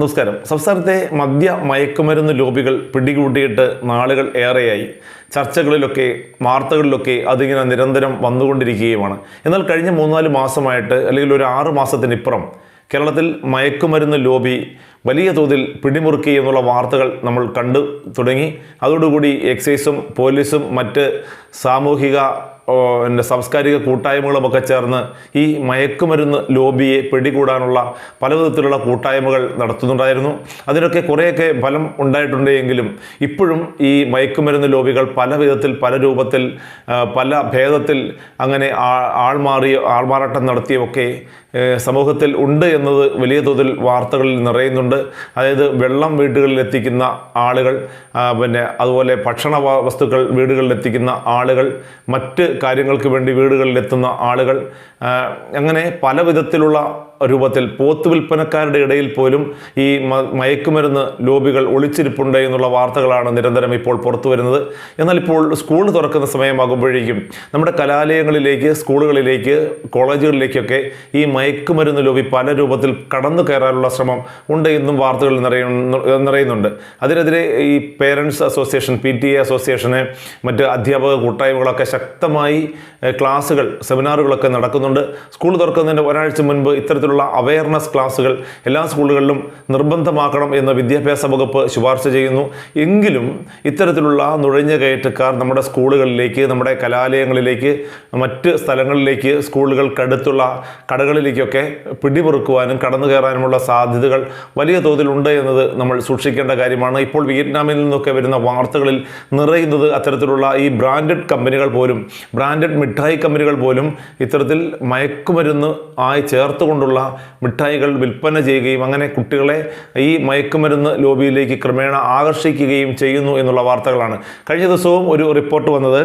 നമസ്കാരം. സംസ്ഥാനത്തെ മദ്യ മയക്കുമരുന്ന് ലോബികൾ പിടികൂട്ടിയിട്ട് നാളുകൾ ഏറെയായി. ചർച്ചകളിലൊക്കെ വാർത്തകളിലൊക്കെ അതിങ്ങനെ നിരന്തരം വന്നുകൊണ്ടിരിക്കുകയുമാണ്. എന്നാൽ കഴിഞ്ഞ മൂന്നാൽ മാസമായിട്ട് അല്ലെങ്കിൽ ഒരു ആറ് മാസത്തിനിപ്പുറം കേരളത്തിൽ മയക്കുമരുന്ന് ലോബി വലിയ തോതിൽ പിടിമുറുക്കി എന്നുള്ള വാർത്തകൾ നമ്മൾ കണ്ടു തുടങ്ങി. അതോടുകൂടി എക്സൈസും പോലീസും മറ്റ് സാമൂഹിക പിന്നെ സാംസ്കാരിക കൂട്ടായ്മകളുമൊക്കെ ചേർന്ന് ഈ മയക്കുമരുന്ന് ലോബിയെ പിടികൂടാനുള്ള പലവിധത്തിലുള്ള കൂട്ടായ്മകൾ നടത്തുന്നുണ്ടായിരുന്നു. അതിനൊക്കെ കുറേയൊക്കെ ഫലം ഉണ്ടായിട്ടുണ്ടെങ്കിലും ഇപ്പോഴും ഈ മയക്കുമരുന്ന് ലോബികൾ പല വിധത്തിൽ പല രൂപത്തിൽ പല ഭേദത്തിൽ അങ്ങനെ ആൾ ആൾമാറി ആൾമാറാട്ടം നടത്തിയൊക്കെ സമൂഹത്തിൽ ഉണ്ട് എന്നത് വലിയ തോതിൽ വാർത്തകളിൽ നിറയുന്നുണ്ട്. അതായത് വെള്ളം വീടുകളിൽ എത്തിക്കുന്ന ആളുകൾ പിന്നെ അതുപോലെ ഭക്ഷണ വസ്തുക്കൾ വീടുകളിൽ എത്തിക്കുന്ന ആളുകൾ മറ്റ് കാര്യങ്ങൾക്ക് വേണ്ടി വീടുകളിൽ എത്തുന്ന ആളുകൾ അങ്ങനെ പല വിധത്തിലുള്ള രൂപത്തിൽ പോത്ത് വിൽപ്പനക്കാരുടെ ഇടയിൽ പോലും ഈ മയക്കുമരുന്ന് ലോബികൾ ഒളിച്ചിരിപ്പുണ്ട് എന്നുള്ള വാർത്തകളാണ് നിരന്തരം ഇപ്പോൾ പുറത്തു വരുന്നത്. എന്നാൽ ഇപ്പോൾ സ്കൂൾ തുറക്കുന്ന സമയമാകുമ്പോഴേക്കും നമ്മുടെ കലാലയങ്ങളിലേക്ക് സ്കൂളുകളിലേക്ക് കോളേജുകളിലേക്കൊക്കെ ഈ മയക്കുമരുന്ന് ലോബി പല രൂപത്തിൽ കടന്നു കയറാനുള്ള ശ്രമം ഉണ്ട് എന്നും വാർത്തകളിൽ നിറയുന്നു നിറയുന്നുണ്ട്. അതിനെതിരെ ഈ parents association P T A അസോസിയേഷന് മറ്റ് അധ്യാപക കൂട്ടായ്മകളൊക്കെ ശക്തമായി ക്ലാസ്സുകൾ സെമിനാറുകളൊക്കെ നടക്കുന്നുണ്ട്. സ്കൂൾ തുറക്കുന്നതിന്റെ ഒരാഴ്ച മുൻപ് ഇത്തരത്തിലുള്ള അവയർനെസ് ക്ലാസ്സുകൾ എല്ലാ സ്കൂളുകളിലും നിർബന്ധമാക്കണം എന്ന് വിദ്യാഭ്യാസ വകുപ്പ് ശുപാർശ ചെയ്യുന്നു. എങ്കിലും ഇത്തരത്തിലുള്ള നുഴഞ്ഞ കയറ്റക്കാർ നമ്മുടെ സ്കൂളുകളിലേക്ക് നമ്മുടെ കലാലയങ്ങളിലേക്ക് മറ്റ് സ്ഥലങ്ങളിലേക്ക് സ്കൂളുകൾക്കടുത്തുള്ള കടകളിലേക്കൊക്കെ പിടിമുറുക്കുവാനും കടന്നു കയറാനുമുള്ള സാധ്യതകൾ വലിയ തോതിലുണ്ട് എന്നത് നമ്മൾ സൂക്ഷിക്കേണ്ട കാര്യമാണ്. ഇപ്പോൾ വിയറ്റ്നാമിൽ നിന്നൊക്കെ വരുന്ന വാർത്തകളിൽ നിറയുന്നത് അത്തരത്തിലുള്ള ഈ ബ്രാൻഡഡ് കമ്പനികൾ പോലും ബ്രാൻഡഡ് മിഠായി കമ്പനികൾ പോലും ഇത്തരത്തിൽ മയക്കുമരുന്ന് ആയി ചേർത്തുകൊണ്ടുള്ള മിഠായികൾ വിൽപ്പന ചെയ്യുകയും അങ്ങനെ കുട്ടികളെ ഈ മയക്കുമരുന്ന് ലോബിയിലേക്ക് ക്രമേണ ആകർഷിക്കുകയും ചെയ്യുന്നു എന്നുള്ള വാർത്തകളാണ്. കഴിഞ്ഞ ദിവസവും ഒരു റിപ്പോർട്ട് വന്നത്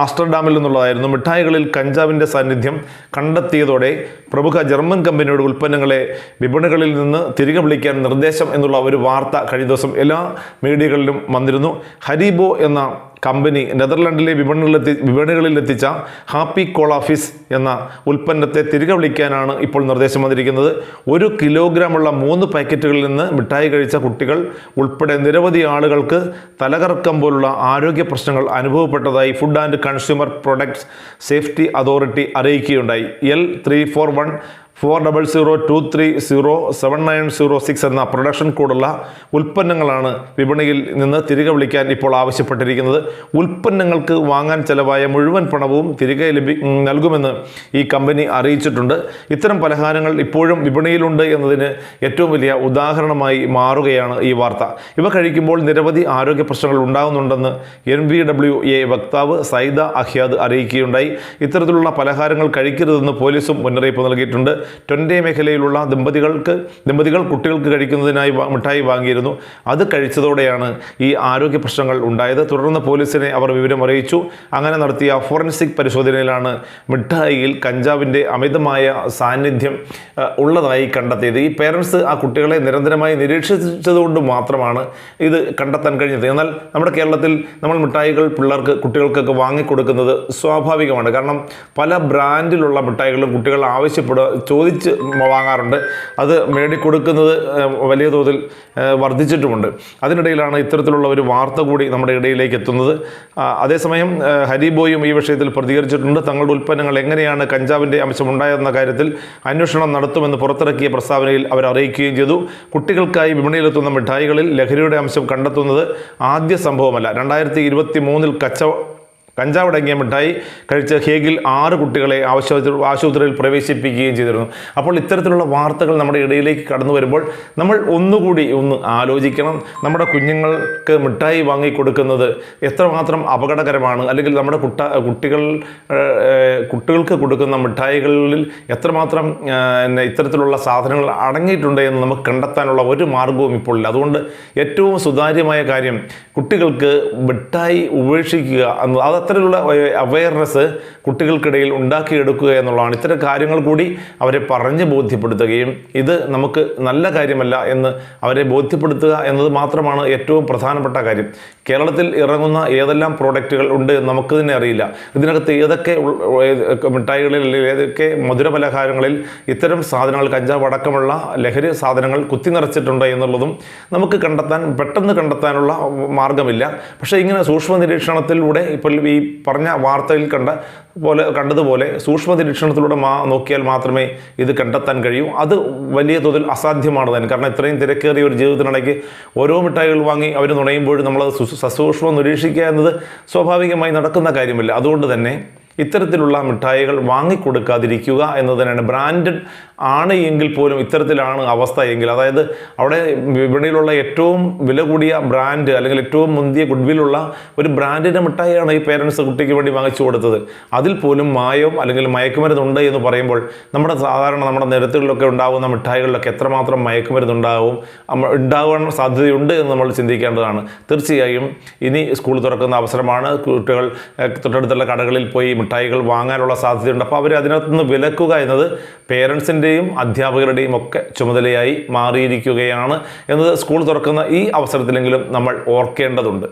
ആസ്റ്റർഡാമിൽ നിന്നുള്ളതായിരുന്നു. മിഠായികളിൽ കഞ്ചാവിന്റെ സാന്നിധ്യം കണ്ടെത്തിയതോടെ പ്രമുഖ ജർമ്മൻ കമ്പനിയുടെ ഉൽപ്പന്നങ്ങളെ വിപണികളിൽ നിന്ന് തിരികെ വിളിക്കാൻ നിർദ്ദേശം എന്നുള്ള ഒരു വാർത്ത കഴിഞ്ഞ ദിവസം എല്ലാ മീഡിയകളിലും വന്നിരുന്നു. ഹരിബോ എന്ന കമ്പനി നെതർലൻഡിലെ വിപണികളിലെത്തി വിപണികളിലെത്തിച്ച ഹാപ്പി കോളാഫിസ് എന്ന ഉൽപ്പന്നത്തെ തിരികെ വിളിക്കാനാണ് ഇപ്പോൾ നിർദ്ദേശം വന്നിരിക്കുന്നത്. ഒരു കിലോഗ്രാമുള്ള മൂന്ന് പാക്കറ്റുകളിൽ നിന്ന് മിഠായി കഴിച്ച കുട്ടികൾ ഉൾപ്പെടെ നിരവധി ആളുകൾക്ക് തലകറക്കം പോലുള്ള ആരോഗ്യ പ്രശ്നങ്ങൾ അനുഭവപ്പെട്ടതായി food and consumer products safety authority അറിയിക്കുകയുണ്ടായി. L three four one four double zero two three zero seven nine zero six എന്ന പ്രൊഡക്ഷൻ കോഡുള്ള ഉൽപ്പന്നങ്ങളാണ് വിപണിയിൽ നിന്ന് തിരികെ വിളിക്കാൻ ഇപ്പോൾ ആവശ്യപ്പെട്ടിരിക്കുന്നത്. ഉൽപ്പന്നങ്ങൾക്ക് വാങ്ങാൻ ചെലവായ മുഴുവൻ പണവും തിരികെ ലഭി നൽകുമെന്ന് ഈ കമ്പനി അറിയിച്ചിട്ടുണ്ട്. ഇത്തരം പലഹാരങ്ങൾ ഇപ്പോഴും വിപണിയിലുണ്ട് എന്നതിന് ഏറ്റവും വലിയ ഉദാഹരണമായി മാറുകയാണ് ഈ വാർത്ത. ഇവ കഴിക്കുമ്പോൾ നിരവധി ആരോഗ്യ പ്രശ്നങ്ങൾ ഉണ്ടാകുന്നുണ്ടെന്ന് എൻ വി ഡബ്ല്യു എ വക്താവ് സൈദ അഹ്യാദ് അറിയിക്കുകയുണ്ടായി. ഇത്തരത്തിലുള്ള പലഹാരങ്ങൾ കഴിക്കരുതെന്ന് പോലീസും മുന്നറിയിപ്പ് നൽകിയിട്ടുണ്ട്. ട്വൻഡേ മേഖലയിലുള്ള ദമ്പതികൾക്ക് ദമ്പതികൾ കുട്ടികൾക്ക് കഴിക്കുന്നതിനായി മിഠായി വാങ്ങിയിരുന്നു. അത് കഴിച്ചതോടെയാണ് ഈ ആരോഗ്യ പ്രശ്നങ്ങൾ ഉണ്ടായത്. തുടർന്ന് പോലീസിനെ അവർ വിവരം അറിയിച്ചു. അങ്ങനെ നടത്തിയ ഫോറൻസിക് പരിശോധനയിലാണ് മിഠായിയിൽ കഞ്ചാവിന്റെ അമിതമായ സാന്നിധ്യം ഉള്ളതായി കണ്ടെത്തിയത്. ഈ പേരൻസ് ആ കുട്ടികളെ നിരന്തരമായി നിരീക്ഷിച്ചതുകൊണ്ട് മാത്രമാണ് ഇത് കണ്ടെത്താൻ കഴിഞ്ഞത്. എന്നാൽ നമ്മുടെ കേരളത്തിൽ നമ്മൾ മിഠായികൾ പിള്ളേർക്ക് കുട്ടികൾക്കൊക്കെ വാങ്ങിക്കൊടുക്കുന്നത് സ്വാഭാവികമാണ്. കാരണം പല ബ്രാൻഡിലുള്ള മിഠായികളും കുട്ടികൾ ആവശ്യപ്പെടുക ചോദിച്ച് വാങ്ങാറുണ്ട്. അത് മേടിക്കൊടുക്കുന്നത് വലിയ തോതിൽ വർദ്ധിച്ചിട്ടുമുണ്ട്. അതിനിടയിലാണ് ഇത്തരത്തിലുള്ള ഒരു വാർത്ത കൂടി നമ്മുടെ ഇടയിലേക്ക് എത്തുന്നത്. അതേസമയം ഹരിബോയും ഈ വിഷയത്തിൽ പ്രതികരിച്ചിട്ടുണ്ട്. തങ്ങളുടെ ഉൽപ്പന്നങ്ങൾ എങ്ങനെയാണ് കഞ്ചാവിന്റെ അംശം ഉണ്ടായതെന്ന കാര്യത്തിൽ അന്വേഷണം നടത്തുമെന്ന് പുറത്തിറക്കിയ പ്രസ്താവനയിൽ അവർ അറിയിക്കുകയും ചെയ്തു. കുട്ടികൾക്കായി വിപണിയിലെത്തുന്ന മിഠായികളിൽ ലഹരിയുടെ അംശം കണ്ടെത്തുന്നത് ആദ്യ സംഭവമല്ല. രണ്ടായിരത്തി ഇരുപത്തി മൂന്നിൽ കച്ച കഞ്ചാവടങ്ങിയ മിഠായി കഴിച്ച ഹേഗിൽ ആറ് കുട്ടികളെ ആശുപത്രി ആശുപത്രിയിൽ പ്രവേശിപ്പിക്കുകയും ചെയ്തിരുന്നു. അപ്പോൾ ഇത്തരത്തിലുള്ള വാർത്തകൾ നമ്മുടെ ഇടയിലേക്ക് കടന്നു വരുമ്പോൾ നമ്മൾ ഒന്നുകൂടി ഒന്ന് ആലോചിക്കണം. നമ്മുടെ കുഞ്ഞുങ്ങൾക്ക് മിഠായി വാങ്ങി കൊടുക്കുന്നത് എത്രമാത്രം അപകടകരമാണ്. അല്ലെങ്കിൽ നമ്മുടെ കുട്ട കുട്ടികൾ കുട്ടികൾക്ക് കൊടുക്കുന്ന മിഠായികളിൽ എത്രമാത്രം ഇത്തരത്തിലുള്ള സാധനങ്ങൾ അടങ്ങിയിട്ടുണ്ട് എന്ന് നമുക്ക് കണ്ടെത്താനുള്ള ഒരു മാർഗവും ഇപ്പോൾ ഇല്ല. അതുകൊണ്ട് ഏറ്റവും സുതാര്യമായ കാര്യം കുട്ടികൾക്ക് മിഠായി ഉപേക്ഷിക്കുക എന്ന് അത് അത്തരത്തിലുള്ള അവയർനെസ് കുട്ടികൾക്കിടയിൽ ഉണ്ടാക്കിയെടുക്കുക എന്നുള്ളതാണ്. ഇത്തരം കാര്യങ്ങൾ കൂടി അവരെ പറഞ്ഞ് ബോധ്യപ്പെടുത്തുകയും ഇത് നമുക്ക് നല്ല കാര്യമല്ല എന്ന് അവരെ ബോധ്യപ്പെടുത്തുക എന്നത് മാത്രമാണ് ഏറ്റവും പ്രധാനപ്പെട്ട കാര്യം. കേരളത്തിൽ ഇറങ്ങുന്ന ഏതെല്ലാം പ്രോഡക്റ്റുകൾ ഉണ്ട് നമുക്ക് തന്നെ അറിയില്ല. ഇതിനകത്ത് ഏതൊക്കെ മിഠായികളിൽ ഏതൊക്കെ മധുര പലഹാരങ്ങളിൽ ഇത്തരം സാധനങ്ങൾ കഞ്ചാവ് അടക്കമുള്ള ലഹരി സാധനങ്ങൾ കുത്തി നിറച്ചിട്ടുണ്ട് എന്നുള്ളതും നമുക്ക് കണ്ടെത്താൻ പെട്ടെന്ന് കണ്ടെത്താനുള്ള മാർഗമില്ല പക്ഷേ ഇങ്ങനെ സൂക്ഷ്മ നിരീക്ഷണത്തിലൂടെ ഇപ്പോൾ ഈ പറഞ്ഞ വാർത്തയിൽ കണ്ട പോലെ കണ്ടതുപോലെ സൂക്ഷ്മ നിരീക്ഷണത്തിലൂടെ മാ നോക്കിയാൽ മാത്രമേ ഇത് കണ്ടെത്താൻ കഴിയൂ. അത് വലിയ തോതിൽ അസാധ്യമാണ് തന്നെ. കാരണം ഇത്രയും തിരക്കേറിയ ഒരു ജീവിതത്തിനിടയ്ക്ക് ഓരോ മിഠായികൾ വാങ്ങി അവർ നുണയുമ്പോഴും നമ്മൾ സസൂക്ഷ്മം നിരീക്ഷിക്കുക എന്നത് സ്വാഭാവികമായി നടക്കുന്ന കാര്യമല്ല. അതുകൊണ്ട് തന്നെ ഇത്തരത്തിലുള്ള മിഠായികൾ വാങ്ങിക്കൊടുക്കാതിരിക്കുക എന്നത് തന്നെയാണ് ബ്രാൻഡഡ് ആണ് എങ്കിൽ പോലും ഇത്തരത്തിലാണ് അവസ്ഥ എങ്കിൽ. അതായത് അവിടെ വിപണിയിലുള്ള ഏറ്റവും വില കൂടിയ ബ്രാൻഡ് അല്ലെങ്കിൽ ഏറ്റവും മുന്തിയ ഗുഡ്വിലുള്ള ഒരു ബ്രാൻഡിന്റെ മിഠായിയാണ് ഈ പേരൻസ് കുട്ടിക്ക് വേണ്ടി വാങ്ങിച്ചു കൊടുത്തത്. അതിൽ പോലും മായവും അല്ലെങ്കിൽ മയക്കുമരുന്നുണ്ട് എന്ന് പറയുമ്പോൾ നമ്മുടെ സാധാരണ നമ്മുടെ നിരത്തുകളിലൊക്കെ ഉണ്ടാകുന്ന മിഠായികളിലൊക്കെ എത്രമാത്രം മയക്കുമരുന്നുണ്ടാവും ഉണ്ടാകാൻ സാധ്യതയുണ്ട് എന്ന് നമ്മൾ ചിന്തിക്കേണ്ടതാണ്. തീർച്ചയായും ഇനി സ്കൂൾ തുറക്കുന്ന അവസരമാണ്. കുട്ടികൾ തൊട്ടടുത്തുള്ള കടകളിൽ പോയി മിഠായികൾ വാങ്ങാനുള്ള സാധ്യതയുണ്ട്. അപ്പോൾ അവർ അതിനകത്ത് നിന്ന് വിലക്കുക എന്നത് പേരൻസിന്റെയും അധ്യാപകരുടെയും ഒക്കെ ചുമതലയായി മാറിയിരിക്കുകയാണ് എന്നത് സ്കൂൾ തുറക്കുന്ന ഈ അവസരത്തിലെങ്കിലും നമ്മൾ ഓർക്കേണ്ടതുണ്ട്.